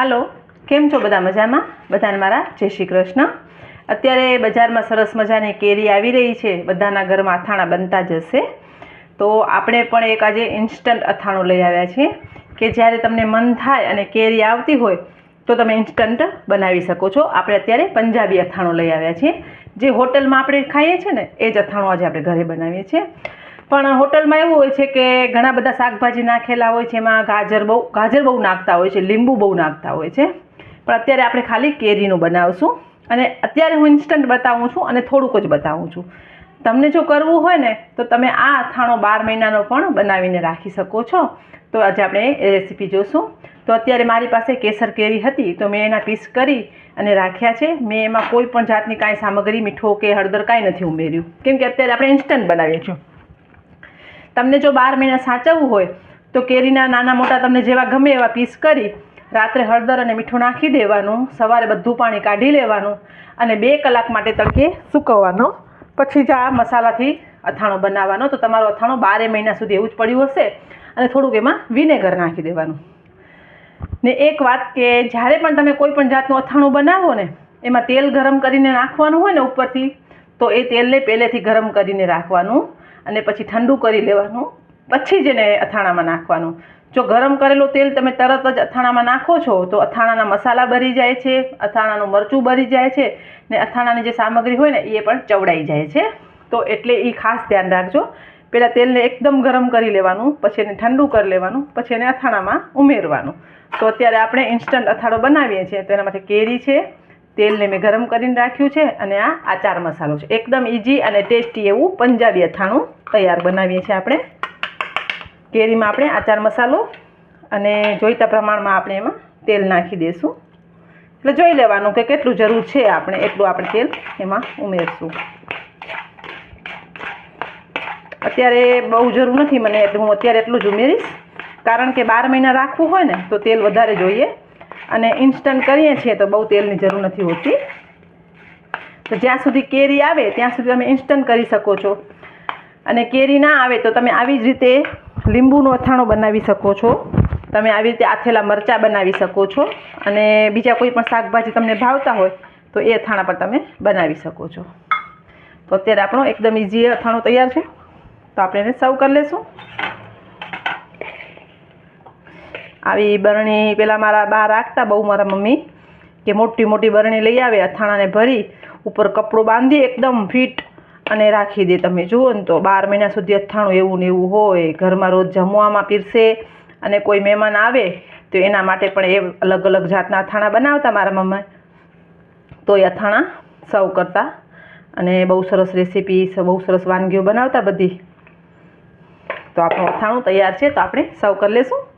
હાલો, કેમ છો બધા મજામાં? બધાને મારા જય શ્રી કૃષ્ણ. અત્યારે બજારમાં સરસ મજાની કેરી આવી રહી છે, બધાના ઘરમાં અથાણા બનતા જ હશે તો આપણે પણ એક આજે ઇન્સ્ટન્ટ અથાણું લઈ આવ્યા છીએ, કે જ્યારે તમને મન થાય અને કેરી આવતી હોય, તો તમે ઇન્સ્ટન્ટ બનાવી શકો છો. આપણે અત્યારે પંજાબી અથાણું લઈ આવ્યા છીએ. જે હોટલમાં આપણે ખાઈએ છીએ ને, એ જ અથાણું આજે આપણે ઘરે બનાવીએ છીએ. પણ હોટલમાં એવું હોય છે કે ઘણા બધા શાકભાજી નાખેલા હોય છે, એમાં ગાજર બહુ ગાજર બહુ નાખતા હોય છે, લીંબુ બહુ નાખતા હોય છે. પણ અત્યારે આપણે ખાલી કેરીનું બનાવશું અને અત્યારે હું ઇન્સ્ટન્ટ બતાવું છું અને થોડુંક જ બતાવું છું. તમને જો કરવું હોય ને, તો તમે આ અથાણો બાર મહિનાનો પણ બનાવીને રાખી શકો છો. તો આજે આપણે એ રેસીપી જોશું. તો અત્યારે મારી પાસે કેસર કેરી હતી, તો મેં એના પીસ કરી અને રાખ્યા છે. મેં એમાં કોઈ પણ જાતની કાંઈ સામગ્રી, મીઠો કે હળદર કાંઈ નથી ઉમેર્યું. કેમ કે અત્યારે આપણે ઇન્સ્ટન્ટ બનાવીએ છીએ. તમને જો બાર મહિના સાચવવું હોય, તો કેરીના નાના મોટા તમને જેવા ગમે એવા પીસ કરી રાત્રે હળદર અને મીઠું નાખી દેવાનું, સવારે બધું પાણી કાઢી લેવાનું અને બે કલાક માટે તડકે સૂકવવાનો. પછી જ આ મસાલાથી અથાણો બનાવવાનો. તો તમારો અથાણો બારે મહિના સુધી એવું જ પડ્યું હશે અને થોડુંક એમાં વિનેગર નાખી દેવાનું. ને એક વાત કે જ્યારે પણ તમે કોઈ પણ જાતનું અથાણું બનાવો ને, એમાં તેલ ગરમ કરીને નાખવાનું હોય ને ઉપરથી, તો એ તેલને પહેલેથી ગરમ કરીને રાખવાનું. અને પછી ઠંડુ કરી લેવાનું, પછી જ એને અથાણામાં નાખવાનું. જો ગરમ કરેલું તેલ તમે તરત જ અથાણામાં નાખો છો, તો અથાણાના મસાલા બરી જાય છે, અથાણાનું મરચું બરી જાય છે, ને અથાણાની જે સામગ્રી હોય ને, એ પણ ચવડાઈ જાય છે. તો એટલે એ ખાસ ધ્યાન રાખજો. પહેલાં તેલને એકદમ ગરમ કરી લેવાનું, પછી એને ઠંડુ કરી લેવાનું, પછી એને અથાણામાં ઉમેરવાનું. તો અત્યારે આપણે ઇન્સ્ટન્ટ અથાણો બનાવીએ છીએ, તો એના માટે કેરી છે તેલને મેં ગરમ કરીને રાખ્યું છે અને આ આચાર મસાલો છે. એકદમ ઇઝી અને ટેસ્ટી એવું પંજાબી અથાણું તૈયાર બનાવીએ છીએ આપણે. કેરીમાં આપણે આચાર મસાલો અને જોઈતા પ્રમાણમાં આપણે એમાં તેલ નાખી દઈશું એટલે જોઈ લેવાનું કે કેટલું જરૂર છે આપણે, એટલું આપણે તેલ એમાં ઉમેરશું. અત્યારે બહુ જરૂર નથી મને, એટલે હું અત્યારે એટલું જ ઉમેરીશ. કારણ કે બાર મહિના રાખવું હોય ને, તો તેલ વધારે જોઈએ. અને ઇન્સ્ટન્ટ કરીએ છીએ તો બહુ તેલની જરૂર નથી હોતી. તો જ્યાં સુધી કેરી આવે, ત્યાં સુધી તમે ઇન્સ્ટન્ટ કરી શકો છો. અને કેરી ના આવે તો તમે આવી જ રીતે લીંબુનો અથાણો બનાવી શકો છો. તમે આવી રીતે આથેલા મરચાં બનાવી શકો છો. અને બીજા કોઈ પણ શાકભાજી તમને ભાવતા હોય, તો એ અથાણા પર તમે બનાવી શકો છો. તો અત્યારે આપણો એકદમ ઇઝી અથાણું તૈયાર છે. તો આપણે એને સર્વ કરી લઈશું આવી બરણી પહેલાં મારા બા રાખતા, બહુ મારા મમ્મી, કે મોટી મોટી બરણી લઈ આવે, અથાણાને ભરી, ઉપર કપડું બાંધી, એકદમ ફિટ અને રાખી દે તમે. જુઓ ને તો બાર મહિના સુધી અથાણું એવું ને એવું હોય, ઘરમાં રોજ જમવામાં પીરસે અને કોઈ મહેમાન આવે, તો એના માટે પણ એ અલગ અલગ જાતના અથાણા બનાવતા મારા મમ્મા. તો એ અથાણા સર્વ કરતા અને બહુ સરસ રેસીપી બહુ સરસ વાનગીઓ બનાવતા બધી. તો આપણું અથાણું તૈયાર છે, તો આપણે સર્વ કરી લઈશું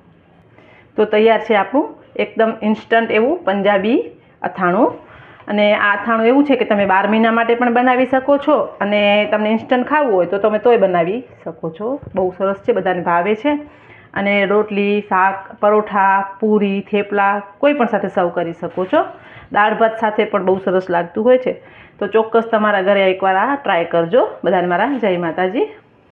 તો તૈયાર છે આપણું એકદમ ઇન્સ્ટન્ટ એવું પંજાબી અથાણું. અને આ અથાણું એવું છે કે તમે બાર મહિના માટે પણ બનાવી શકો છો અને તમને ઇન્સ્ટન્ટ ખાવું હોય તો તમે તોય બનાવી શકો છો. બહુ સરસ છે, બધાને ભાવે છે. અને રોટલી, શાક, પરોઠા, પૂરી, થેપલા કોઈ પણ સાથે સર્વ કરી શકો છો. દાળ ભાત સાથે પણ બહુ સરસ લાગતું હોય છે. તો ચોક્કસ તમારા ઘરે એકવાર આ ટ્રાય કરજો. બધાને મારા જય માતાજી.